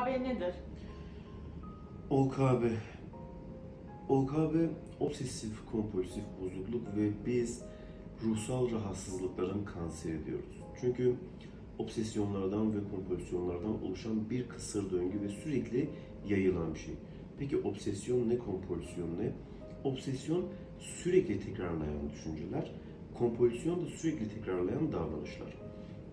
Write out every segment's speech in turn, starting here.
OKB nedir? OKB. OKB obsesif kompulsif bozukluk ve biz ruhsal rahatsızlıkların kanseri diyoruz. Çünkü obsesyonlardan ve kompulsiyonlardan oluşan bir kısır döngü ve sürekli yayılan bir şey. Peki obsesyon ne, kompulsiyon ne? Obsesyon sürekli tekrarlayan düşünceler, kompulsiyon da sürekli tekrarlayan davranışlar.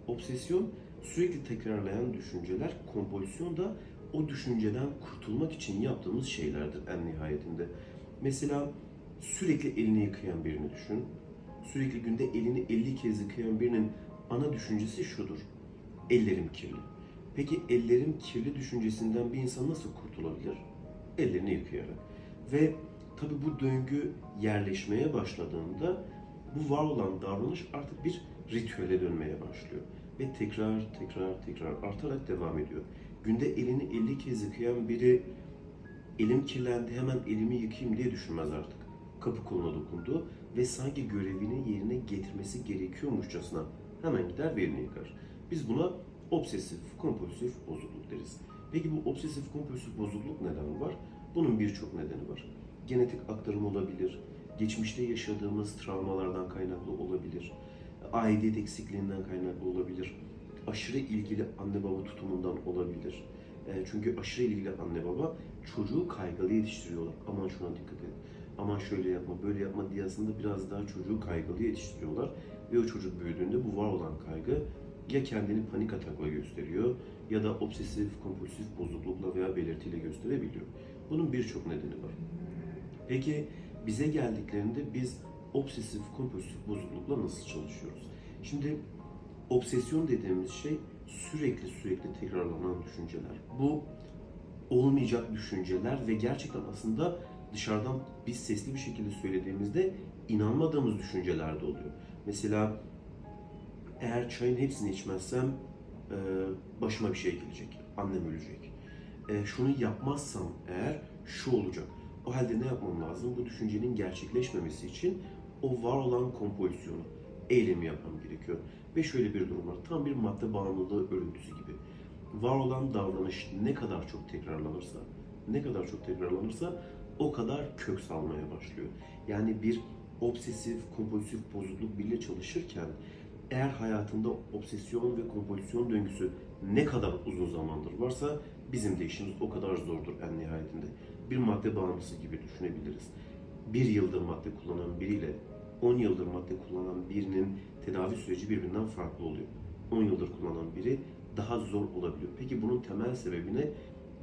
Obsesyon sürekli tekrarlayan düşünceler, kompulsiyon da o düşünceden kurtulmak için yaptığımız şeylerdir en nihayetinde. Mesela sürekli elini yıkayan birini düşün. Sürekli günde elini 50 kez yıkayan birinin ana düşüncesi şudur. Ellerim kirli. Peki ellerim kirli düşüncesinden bir insan nasıl kurtulabilir? Ellerini yıkayarak. Ve tabi bu döngü yerleşmeye başladığında bu var olan davranış artık bir ritüele dönmeye başlıyor. Ve tekrar tekrar tekrar artarak devam ediyor. Günde elini 50 kez yıkayan biri elim kirlendi hemen elimi yıkayayım diye düşünmez artık. Kapı koluna dokundu ve sanki görevini yerine getirmesi gerekiyormuşçasına hemen gider ve elini yıkar. Biz buna obsesif kompulsif bozukluk deriz. Peki bu obsesif kompulsif bozukluk neden var? Bunun birçok nedeni var. Genetik aktarım olabilir, geçmişte yaşadığımız travmalardan kaynaklı olabilir, aidiyet eksikliğinden kaynaklı olabilir, aşırı ilgili anne baba tutumundan olabilir. E, Çünkü aşırı ilgili anne baba çocuğu kaygılı yetiştiriyorlar. Aman şuna dikkat et, aman şöyle yapma, böyle yapma diye aslında biraz daha çocuğu kaygılı yetiştiriyorlar. Ve o çocuk büyüdüğünde bu var olan kaygı ya kendini panik atakla gösteriyor ya da obsesif kompulsif bozuklukla veya belirtiyle gösterebiliyor. Bunun birçok nedeni var. Peki bize geldiklerinde biz obsesif kompulsif bozuklukla nasıl çalışıyoruz? Şimdi obsesyon dediğimiz şey sürekli sürekli tekrarlanan düşünceler. Bu olmayacak düşünceler ve gerçekten aslında dışarıdan biz sesli bir şekilde söylediğimizde inanmadığımız düşünceler de oluyor. Mesela eğer çayın hepsini içmezsem e, başıma bir şey gelecek, annem ölecek. E, şunu yapmazsam eğer şu olacak. O halde ne yapmam lazım? Bu düşüncenin gerçekleşmemesi için o var olan kompulsiyonu, eylemi yapmam gerekiyor. Ve şöyle bir durum var. Tam bir madde bağımlılığı örüntüsü gibi. Var olan davranış ne kadar çok tekrarlanırsa, ne kadar çok tekrarlanırsa o kadar kök salmaya başlıyor. Yani bir obsesif, kompulsif bozukluk bile çalışırken eğer hayatında obsesyon ve kompulsiyon döngüsü ne kadar uzun zamandır varsa bizim de işimiz o kadar zordur en nihayetinde. Bir madde bağımlısı gibi düşünebiliriz. Bir yıldır madde kullanan biriyle 10 yıldır madde kullanan birinin tedavi süreci birbirinden farklı oluyor. 10 yıldır kullanan biri daha zor olabiliyor. Peki bunun temel sebebi ne?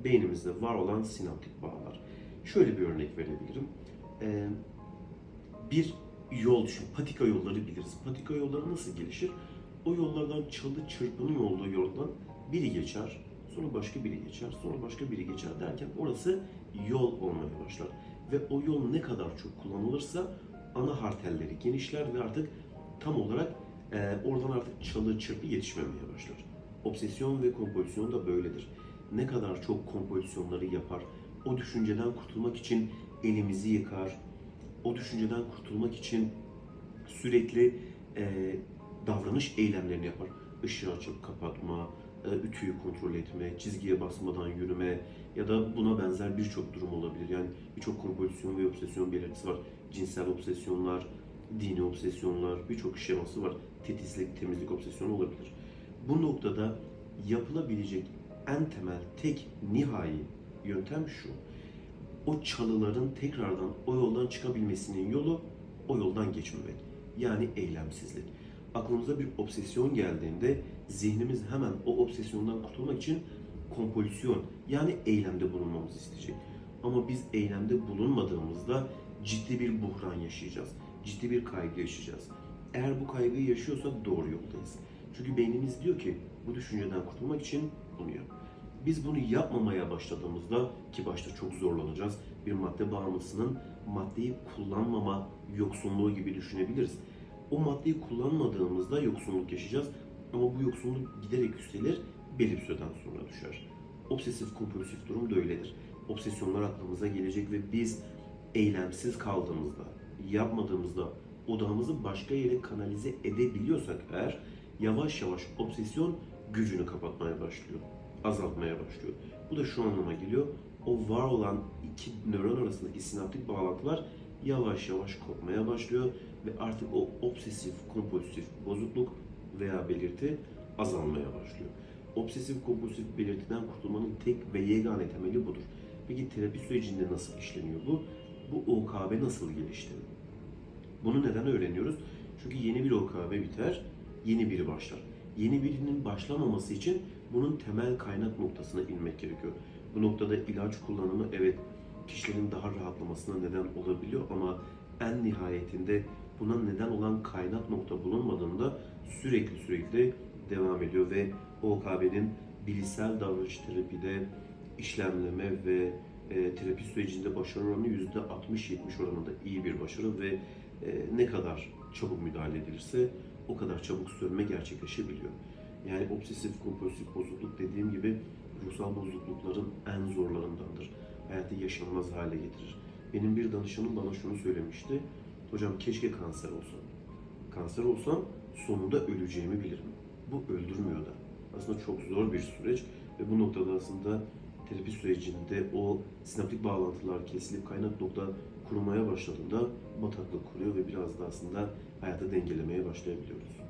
Beynimizde var olan sinaptik bağlar. Şöyle bir örnek verebilirim. Ee, bir yol düşün. Patika yolları biliriz. Patika yolları nasıl gelişir? O yollardan çalı çırpının olduğu yoldan biri geçer, sonra başka biri geçer, sonra başka biri geçer derken orası yol olmaya başlar. Ve o yol ne kadar çok kullanılırsa ana hartelleri genişler ve artık tam olarak e, oradan artık çalı çırpı yetişmemeye başlar. Obsesyon ve kompulsiyon da böyledir. Ne kadar çok kompulsiyonları yapar, o düşünceden kurtulmak için elimizi yıkar, o düşünceden kurtulmak için sürekli e, davranış eylemlerini yapar. Işığı açıp kapatma, ütüyü kontrol etme, çizgiye basmadan yürüme ya da buna benzer birçok durum olabilir. Yani birçok kompulsiyon ve obsesyon belirtisi var. Cinsel obsesyonlar, dini obsesyonlar, birçok şeması var. Titizlik, temizlik obsesyonu olabilir. Bu noktada yapılabilecek en temel, tek, nihai yöntem şu. O çalıların tekrardan o yoldan çıkabilmesinin yolu o yoldan geçmemek. Yani eylemsizlik. Aklımıza bir obsesyon geldiğinde zihnimiz hemen o obsesyondan kurtulmak için kompulsiyon yani eylemde bulunmamızı isteyecek. Ama biz eylemde bulunmadığımızda ciddi bir buhran yaşayacağız. Ciddi bir kaygı yaşayacağız. Eğer bu kaygıyı yaşıyorsak doğru yoldayız. Çünkü beynimiz diyor ki bu düşünceden kurtulmak için bunu yap. Biz bunu yapmamaya başladığımızda ki başta çok zorlanacağız. Bir madde bağımlısının maddeyi kullanmama yoksunluğu gibi düşünebiliriz. O maddeyi kullanmadığımızda yoksunluk yaşayacağız. Ama bu yoksunluk giderek yükselir, belli bir süreden sonra düşer. Obsesif kompulsif durum da öyledir. Obsesyonlar aklımıza gelecek ve biz eylemsiz kaldığımızda, yapmadığımızda odağımızı başka yere kanalize edebiliyorsak eğer yavaş yavaş obsesyon gücünü kapatmaya başlıyor. azaltmaya başlıyor. Bu da şu anlama geliyor. O var olan iki nöron arasındaki sinaptik bağlantılar yavaş yavaş kopmaya başlıyor ve artık o obsesif kompulsif bozukluk veya belirti azalmaya başlıyor. Obsesif kompulsif belirtiden kurtulmanın tek ve yegane temeli budur. Peki terapi sürecinde nasıl işleniyor bu? Bu OKB nasıl gelişti? Bunu neden öğreniyoruz? Çünkü yeni bir OKB biter, yeni biri başlar. Yeni birinin başlamaması için bunun temel kaynak noktasına inmek gerekiyor. Bu noktada ilaç kullanımı evet kişilerin daha rahatlamasına neden olabiliyor ama en nihayetinde buna neden olan kaynak nokta bulunmadığında sürekli sürekli devam ediyor ve OKB'nin bilişsel davranış terapide işlemleme ve e, terapi sürecinde başarı oranı %60-70 oranında iyi bir başarı ve e, ne kadar çabuk müdahale edilirse o kadar çabuk sönme gerçekleşebiliyor. Yani obsesif kompulsif bozukluk dediğim gibi ruhsal bozuklukların en zorlarındandır. Hayatı yaşanmaz hale getirir. Benim bir danışanım bana şunu söylemişti. Hocam keşke kanser olsam. Kanser olsam sonunda öleceğimi bilirim. Bu öldürmüyor da. Aslında çok zor bir süreç ve bu noktada aslında terapi sürecinde o sinaptik bağlantılar kesilip kaynak nokta kurmaya başladığında bataklık kuruyor ve biraz da aslında hayatı dengelemeye başlayabiliyoruz.